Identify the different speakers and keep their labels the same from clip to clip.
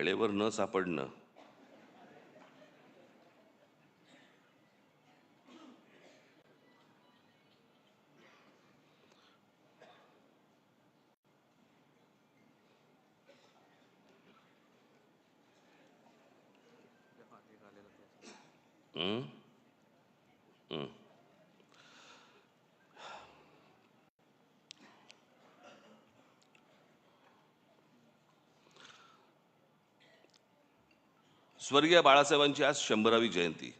Speaker 1: वेळेवर न सापडणं हं? हं. स्वर्गीय बाळासाहेबांची आज शंभरावी जयंती.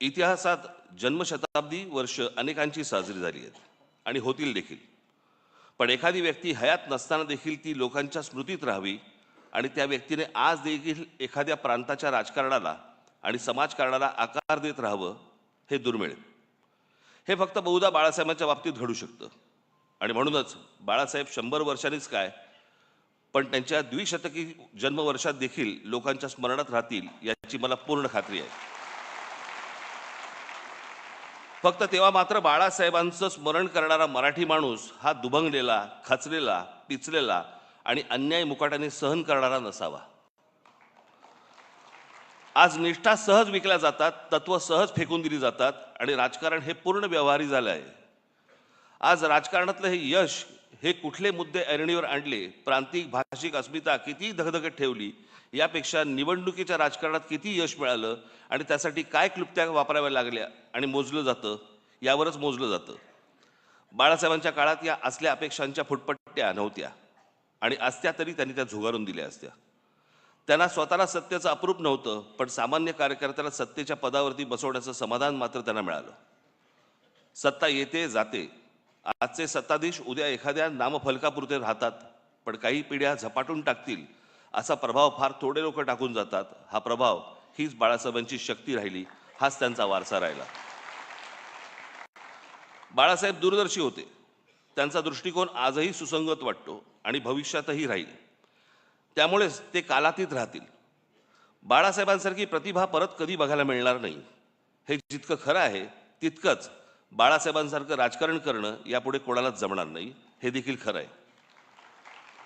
Speaker 1: इतिहासात जन्मशताब्दी वर्ष अनेकांची साजरी झाली आहेत आणि होतील देखील. पण एखादी व्यक्ती हयात नसताना देखील ती लोकांच्या स्मृतीत राहावी आणि त्या व्यक्तीने आज देखील एखाद्या प्रांताच्या राजकारणाला आणि समाजकारणाला आकार देत राहावं हे दुर्मिळ. हे फक्त बहुधा बाळासाहेबांच्या बाबतीत घडू शकतं. आणि म्हणूनच बाळासाहेब शंभर वर्षांनीच काय पण त्यांच्या द्विशतकी जन्मवर्षात देखील लोकांच्या स्मरणात राहतील याची मला पूर्ण खात्री आहे. फक्त तेव्हा मात्र बाळासाहेबांचं स्मरण करणारा मराठी माणूस हा दुभंगलेला खचलेला पिचलेला आणि अन्याय मुकाट्याने सहन करणारा नसावा. आज निष्ठा सहज विकल्या जातात तत्व सहज फेकून दिली जातात आणि राजकारण हे पूर्ण व्यवहारी झालं आहे आज राजकारणातलं हे यश हे कुठले मुद्दे ऐरणीवर आणले? प्रांतिक भाषिक अस्मिता किती धगधगत ठेवली? यापेक्षा निवडणुकीच्या राजकारणात किती यश मिळालं? आणि त्यासाठी काय क्लुप्त्या वापराव्या लागल्या? आणि मोजलं जातं? यावरच मोजलं जातं. बाळासाहेबांच्या काळात या असल्या अपेक्षांच्या फुटपट्ट्या नव्हत्या. आणि असत्या तरी त्यांनी त्या झुगारून दिल्या असत्या. त्यांना स्वतःला सत्तेचं अप्रूप नव्हतं पण सामान्य कार्यकर्त्याला सत्तेच्या पदावरती बसवण्याचं समाधान मात्र त्यांना मिळालं. सत्ता येते जाते. आजचे सत्ताधीश उद्या एखाद्या नामफलकापुरते राहतात पण काही पिढ्या झपाटून टाकतील असा प्रभाव फार थोडे लोक टाकून जातात. हा प्रभाव हीच बाळासाहेबांची शक्ती राहिली हाच त्यांचा वारसा राहिला. बाळासाहेब दूरदर्शी होते. त्यांचा दृष्टिकोन आजही सुसंगत वाटतो आणि भविष्यातही राहील. त्यामुळेच ते कालातीत राहतील. बाळासाहेबांसारखी प्रतिभा परत कधी बघायला मिळणार नाही. हे जितकं खरं आहे तितकंच बाळासाहेबांसारखं राजकारण करणं यापुढे कोणालाच जमणार नाही हे देखील खरं आहे.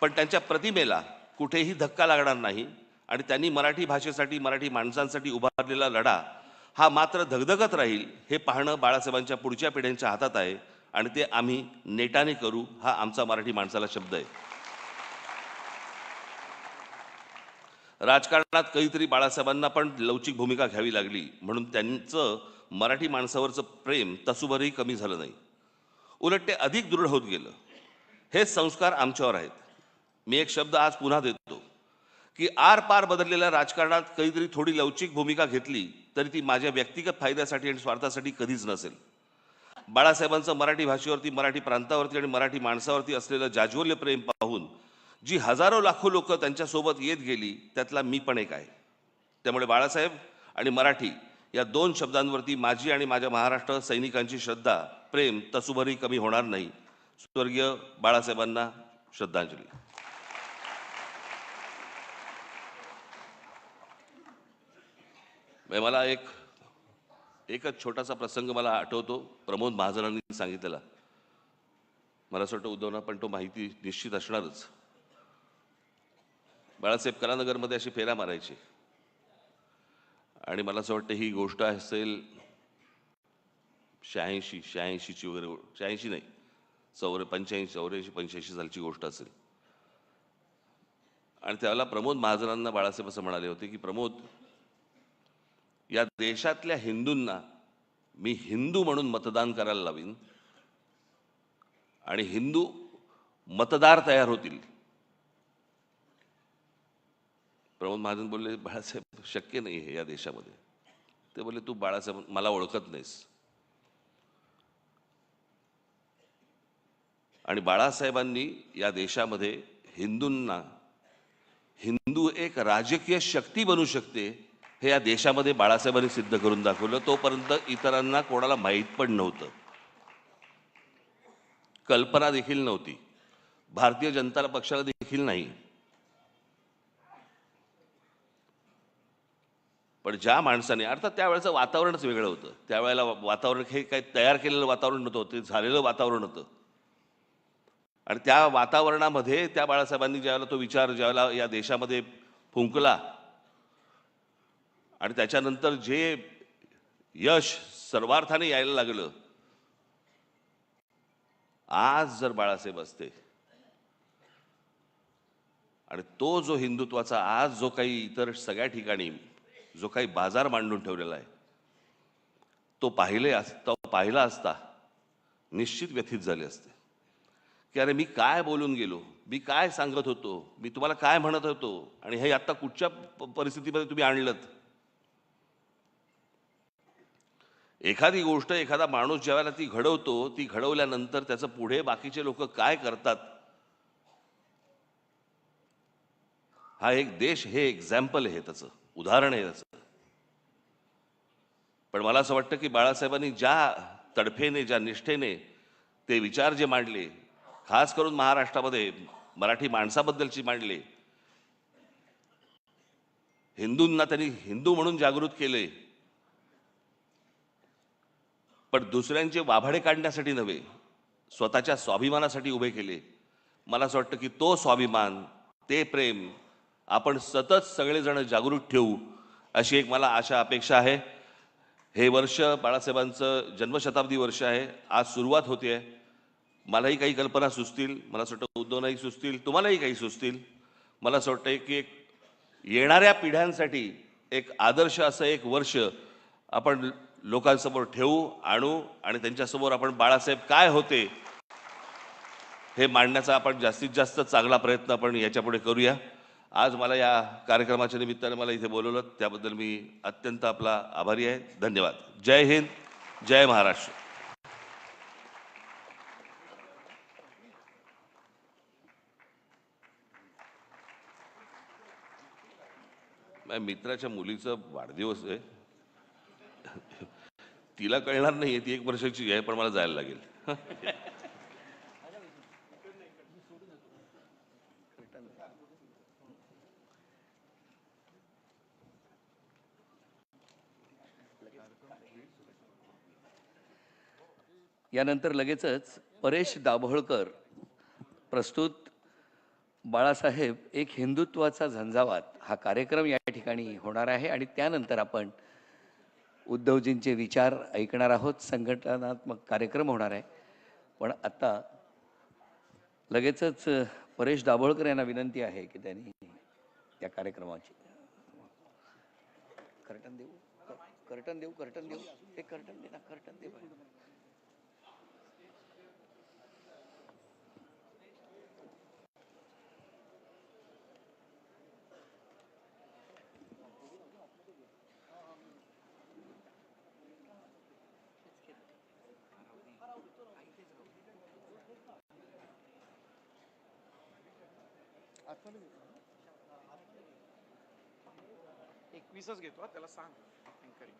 Speaker 1: पण त्यांच्या प्रतिमेला कुठेही धक्का लागणार नाही आणि त्यांनी मराठी भाषेसाठी मराठी माणसांसाठी उभारलेला लढा हा मात्र धगधगत राहील हे पाहणं बाळासाहेबांच्या पुढच्या पिढ्यांच्या हातात आहे आणि ते आम्ही नेटाने करू हा आमचा मराठी माणसाला शब्द आहे. राजकारणात काहीतरी बाळासाहेबांना पण लवचिक भूमिका घ्यावी लागली म्हणून त्यांचं मराठी माणसावरचं प्रेम तसूभरही कमी झालं नाही. उलट ते अधिक दृढ होत गेलं. हे संस्कार आमच्यावर आहेत. मी एक शब्द आज पुन्हा देतो की आर पार बदललेल्या राजकारणात कधीतरी थोडी लवचिक भूमिका घेतली तरी ती माझ्या व्यक्तिगत फायद्यासाठी आणि स्वार्थासाठी कधीच नसेल. बाळासाहेबांचं मराठी भाषेवरती मराठी प्रांतावरती आणि मराठी माणसावरती असलेलं जाज्वल्य प्रेम पाहून जी हजारो लाखो लोक त्यांच्यासोबत येत गेली त्यातला मी पण एक आहे. त्यामुळे बाळासाहेब आणि मराठी या दोन शब्दांवरती माझी आणि माझ्या महाराष्ट्र सैनिकांची श्रद्धा प्रेम तसुभरी कमी होणार नाही. स्वर्गीय बाळासाहेबांना श्रद्धांजली. म्हणजे मला एक एकच छोटासा प्रसंग मला आठवतो प्रमोद महाजनांनी सांगितलेला. मला असं वाटतं उद्धवना पण तो माहिती निश्चित असणारच. बाळासाहेब कलानगरमध्ये अशी फेऱ्या मारायची. आणि मला असं वाटतं ही गोष्ट असेल शहाऐंशी शहाऐंशीची वगैरे शहाऐंशी नाही चौर पंच्याऐंशी चौऱ्याऐंशी पंच्याऐंशी सालची गोष्ट असेल. आणि त्याला प्रमोद महाजनांना बाळासाहेब असं म्हणाले होते की प्रमोद या देशातल्या हिंदूंना मी हिंदू म्हणून मतदान करायला लावीन आणि हिंदू मतदार तयार होतील. प्रमोद महाजन बोलले बाळासाहेब शक्य नाही हे या देशामध्ये. ते बोलले तू बाळासाहेब मला ओळखत नाहीस. आणि बाळासाहेबांनी या देशामध्ये हिंदूंना हिंदू एक राजकीय शक्ती बनू शकते हे या देशामध्ये बाळासाहेबांनी सिद्ध करून दाखवलं. तोपर्यंत इतरांना कोणाला माहीत पण नव्हतं. कल्पना देखील नव्हती. भारतीय जनता पक्षाला देखील नाही. पण ज्या माणसाने अर्थात त्यावेळेचं वातावरणच वेगळं होतं. त्यावेळेला वातावरण हे काही तयार केलेलं वातावरण नव्हतं ते झालेलं वातावरण होतं. आणि त्या वातावरणामध्ये त्या बाळासाहेबांनी ज्यावेळेला तो विचार ज्यावेळेला या देशामध्ये फुंकला आणि त्याच्यानंतर जे यश सर्वार्थाने यायला लागलं आज जर बाळासाहेब असते आणि तो जो हिंदुत्वाचा आज जो काही इतर सगळ्या ठिकाणी जो काही बाजार मांडून ठेवलेला आहे. तो पाहिले असता पाहिला असता निश्चित व्यथित झाले असते. की अरे मी काय बोलून गेलो? मी काय सांगत होतो? मी तुम्हाला काय म्हणत होतो? आणि हे आत्ता कुठच्या परिस्थितीमध्ये तुम्ही आणलं एखादी गोष्ट एखादा माणूस ज्यावेळेला ती घडवतो ती घडवल्यानंतर त्याचं पुढे बाकीचे लोक काय करतात? हा एक देश हे एक्झाम्पल आहे त्याचं. उदाहरण आहे त्याचं पण मला असं वाटतं की बाळासाहेबांनी ज्या तडफेने ज्या निष्ठेने ते विचार जे मांडले खास करून महाराष्ट्रामध्ये मराठी माणसाबद्दलची मांडले हिंदूंना त्यांनी हिंदू म्हणून जागृत केले पण दुसऱ्यांचे वाभाडे काढण्यासाठी नव्हे स्वतःच्या स्वाभिमानासाठी उभे केले. मला असं वाटतं की तो स्वाभिमान ते प्रेम आपण सतत सगळेजण जागृत ठेवू अशी एक मला आशा अपेक्षा आहे. हे वर्ष बाळासाहेबांचं जन्मशताब्दी वर्ष आहे. आज सुरुवात होते. आहे मलाही काही कल्पना सुचतील. मला असं वाटतं उद्धवनाही सुचतील. तुम्हालाही काही सुचतील. मला असं वाटतं की एक येणाऱ्या पिढ्यांसाठी एक आदर्श असं एक वर्ष आपण लोकांसमोर ठेवू आणू आणि त्यांच्यासमोर आपण बाळासाहेब काय होते हे मांडण्याचा आपण जास्तीत जास्त चांगला प्रयत्न आपण याच्यापुढे करूया. आज मला या कार्यक्रमाच्या निमित्ताने मला इथे बोलवलं त्याबद्दल मी अत्यंत आपला आभारी आहे. धन्यवाद. जय हिंद जय महाराष्ट्र. माझ्या मित्राच्या मुलीचा वाढदिवस आहे. तिला कळणार नाही ती एक वर्षाची आहे पण मला जायला लागेल.
Speaker 2: यानंतर लगेचच परेश दाभोळकर प्रस्तुत बाळासाहेब एक हिंदुत्वाचा झंझावात. हा कार्यक्रम या ठिकाणी होणार आहे आणि त्यानंतर आपण उद्धवजींचे विचार ऐकणार आहोत. संघटनात्मक कार्यक्रम होणार आहे. पण आत्ता लगेचच परेश दाभोळकर यांना विनंती आहे की त्यांनी त्या कार्यक्रमाची. देऊ. कर्टन देऊ कर्टन देऊ हे कर्टन दे ना कर्टन दे बाहेर.
Speaker 3: एकवीसच घेतो हा, त्याला सांग anchoring.